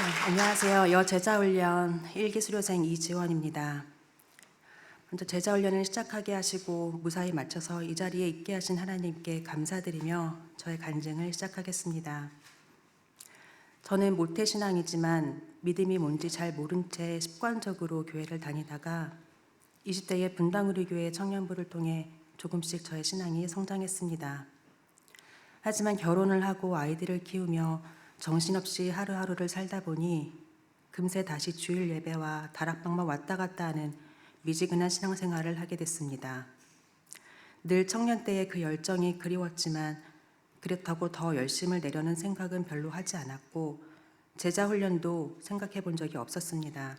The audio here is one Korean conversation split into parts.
네, 안녕하세요. 여 제자훈련 1기 수료생 이지원입니다. 먼저 제자훈련을 시작하게 하시고 무사히 마쳐서 이 자리에 있게 하신 하나님께 감사드리며 저의 간증을 시작하겠습니다. 저는 모태신앙이지만 믿음이 뭔지 잘 모른 채 습관적으로 교회를 다니다가 20대에 분당우리 교회 청년부를 통해 조금씩 저의 신앙이 성장했습니다. 하지만 결혼을 하고 아이들을 키우며 정신없이 하루하루를 살다 보니 금세 다시 주일 예배와 다락방만 왔다 갔다 하는 미지근한 신앙생활을 하게 됐습니다. 늘 청년 때의 그 열정이 그리웠지만 그렇다고 더 열심을 내려는 생각은 별로 하지 않았고 제자 훈련도 생각해 본 적이 없었습니다.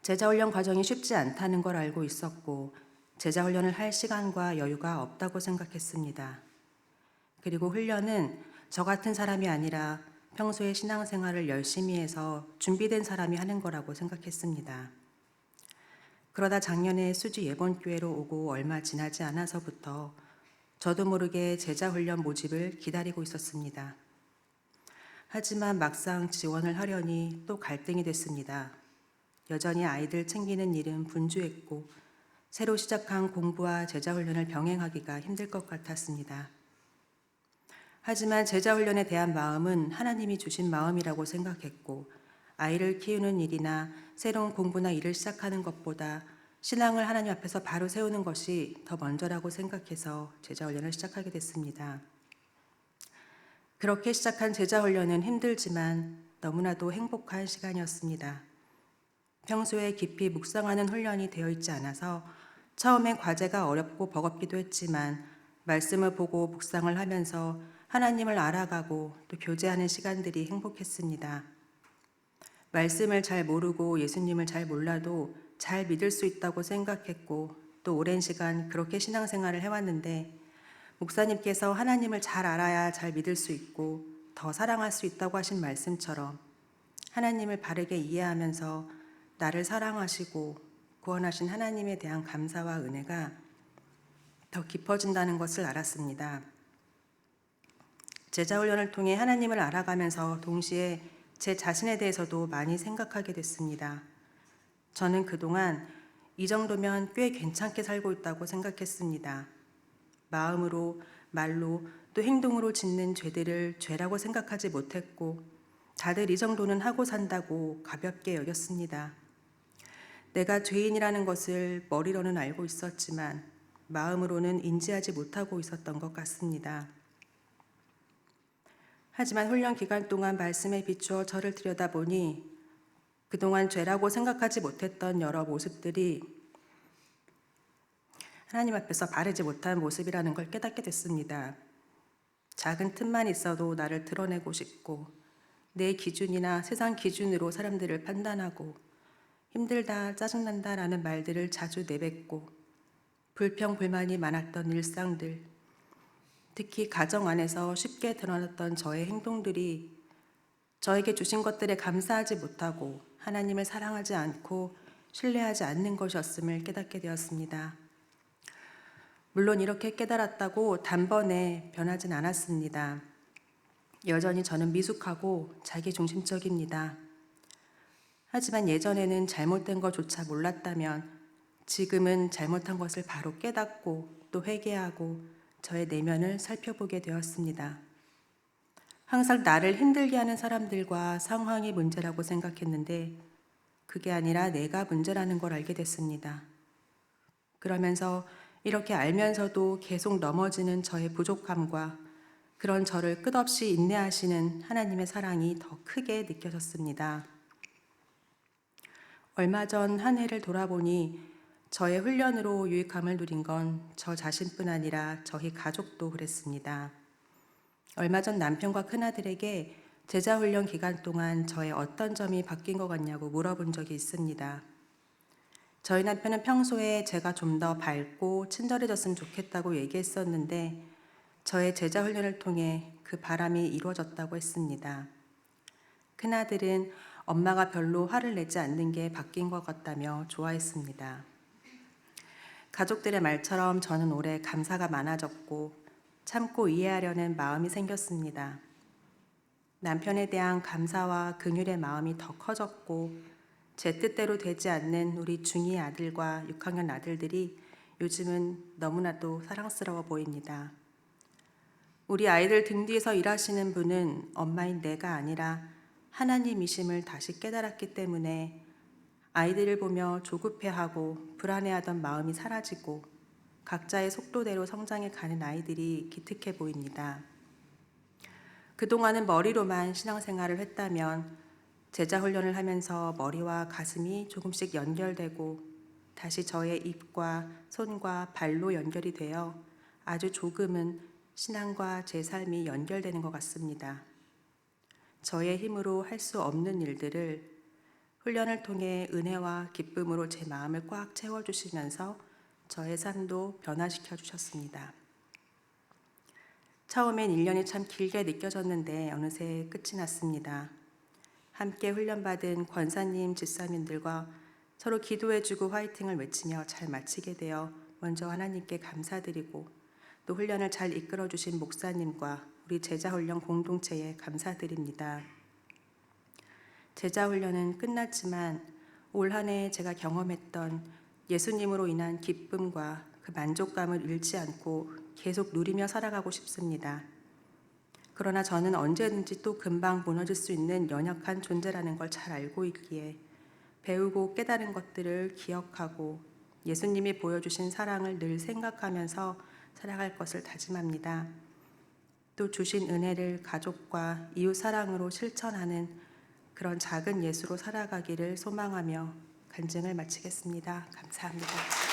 제자 훈련 과정이 쉽지 않다는 걸 알고 있었고 제자 훈련을 할 시간과 여유가 없다고 생각했습니다. 그리고 훈련은 저 같은 사람이 아니라 평소에 신앙생활을 열심히 해서 준비된 사람이 하는 거라고 생각했습니다. 그러다 작년에 수지 예본교회로 오고 얼마 지나지 않아서부터 저도 모르게 제자훈련 모집을 기다리고 있었습니다. 하지만 막상 지원을 하려니 또 갈등이 됐습니다. 여전히 아이들 챙기는 일은 분주했고 새로 시작한 공부와 제자훈련을 병행하기가 힘들 것 같았습니다. 하지만 제자 훈련에 대한 마음은 하나님이 주신 마음이라고 생각했고 아이를 키우는 일이나 새로운 공부나 일을 시작하는 것보다 신앙을 하나님 앞에서 바로 세우는 것이 더 먼저라고 생각해서 제자 훈련을 시작하게 됐습니다. 그렇게 시작한 제자 훈련은 힘들지만 너무나도 행복한 시간이었습니다. 평소에 깊이 묵상하는 훈련이 되어 있지 않아서 처음엔 과제가 어렵고 버겁기도 했지만 말씀을 보고 묵상을 하면서 하나님을 알아가고 또 교제하는 시간들이 행복했습니다. 말씀을 잘 모르고 예수님을 잘 몰라도 잘 믿을 수 있다고 생각했고 또 오랜 시간 그렇게 신앙생활을 해왔는데 목사님께서 하나님을 잘 알아야 잘 믿을 수 있고 더 사랑할 수 있다고 하신 말씀처럼 하나님을 바르게 이해하면서 나를 사랑하시고 구원하신 하나님에 대한 감사와 은혜가 더 깊어진다는 것을 알았습니다. 제자 훈련을 통해 하나님을 알아가면서 동시에 제 자신에 대해서도 많이 생각하게 됐습니다. 저는 그동안 이 정도면 꽤 괜찮게 살고 있다고 생각했습니다. 마음으로, 말로, 또 행동으로 짓는 죄들을 죄라고 생각하지 못했고, 다들 이 정도는 하고 산다고 가볍게 여겼습니다. 내가 죄인이라는 것을 머리로는 알고 있었지만, 마음으로는 인지하지 못하고 있었던 것 같습니다. 하지만 훈련 기간 동안 말씀에 비추어 저를 들여다보니 그동안 죄라고 생각하지 못했던 여러 모습들이 하나님 앞에서 바르지 못한 모습이라는 걸 깨닫게 됐습니다. 작은 틈만 있어도 나를 드러내고 싶고 내 기준이나 세상 기준으로 사람들을 판단하고 힘들다, 짜증난다라는 말들을 자주 내뱉고 불평, 불만이 많았던 일상들, 특히 가정 안에서 쉽게 드러났던 저의 행동들이 저에게 주신 것들에 감사하지 못하고 하나님을 사랑하지 않고 신뢰하지 않는 것이었음을 깨닫게 되었습니다. 물론 이렇게 깨달았다고 단번에 변하진 않았습니다. 여전히 저는 미숙하고 자기중심적입니다. 하지만 예전에는 잘못된 것조차 몰랐다면 지금은 잘못한 것을 바로 깨닫고 또 회개하고 저의 내면을 살펴보게 되었습니다. 항상 나를 힘들게 하는 사람들과 상황이 문제라고 생각했는데 그게 아니라 내가 문제라는 걸 알게 됐습니다. 그러면서 이렇게 알면서도 계속 넘어지는 저의 부족함과 그런 저를 끝없이 인내하시는 하나님의 사랑이 더 크게 느껴졌습니다. 얼마 전 한 해를 돌아보니 저의 훈련으로 유익함을 누린 건 저 자신뿐 아니라 저희 가족도 그랬습니다. 얼마 전 남편과 큰아들에게 제자 훈련 기간 동안 저의 어떤 점이 바뀐 것 같냐고 물어본 적이 있습니다. 저희 남편은 평소에 제가 좀 더 밝고 친절해졌으면 좋겠다고 얘기했었는데 저의 제자 훈련을 통해 그 바람이 이루어졌다고 했습니다. 큰아들은 엄마가 별로 화를 내지 않는 게 바뀐 것 같다며 좋아했습니다. 가족들의 말처럼 저는 올해 감사가 많아졌고 참고 이해하려는 마음이 생겼습니다. 남편에 대한 감사와 긍휼의 마음이 더 커졌고 제 뜻대로 되지 않는 우리 중2 아들과 6학년 아들들이 요즘은 너무나도 사랑스러워 보입니다. 우리 아이들 등 뒤에서 일하시는 분은 엄마인 내가 아니라 하나님이심을 다시 깨달았기 때문에 아이들을 보며 조급해하고 불안해하던 마음이 사라지고 각자의 속도대로 성장해 가는 아이들이 기특해 보입니다. 그동안은 머리로만 신앙생활을 했다면 제자 훈련을 하면서 머리와 가슴이 조금씩 연결되고 다시 저의 입과 손과 발로 연결이 되어 아주 조금은 신앙과 제 삶이 연결되는 것 같습니다. 저의 힘으로 할 수 없는 일들을 훈련을 통해 은혜와 기쁨으로 제 마음을 꽉 채워주시면서 저의 삶도 변화시켜 주셨습니다. 처음엔 1년이 참 길게 느껴졌는데 어느새 끝이 났습니다. 함께 훈련받은 권사님, 집사님들과 서로 기도해주고 화이팅을 외치며 잘 마치게 되어 먼저 하나님께 감사드리고 또 훈련을 잘 이끌어 주신 목사님과 우리 제자훈련 공동체에 감사드립니다. 제자 훈련은 끝났지만 올 한 해 제가 경험했던 예수님으로 인한 기쁨과 그 만족감을 잃지 않고 계속 누리며 살아가고 싶습니다. 그러나 저는 언제든지 또 금방 무너질 수 있는 연약한 존재라는 걸 잘 알고 있기에 배우고 깨달은 것들을 기억하고 예수님이 보여주신 사랑을 늘 생각하면서 살아갈 것을 다짐합니다. 또 주신 은혜를 가족과 이웃 사랑으로 실천하는 그런 작은 예수로 살아가기를 소망하며 간증을 마치겠습니다. 감사합니다.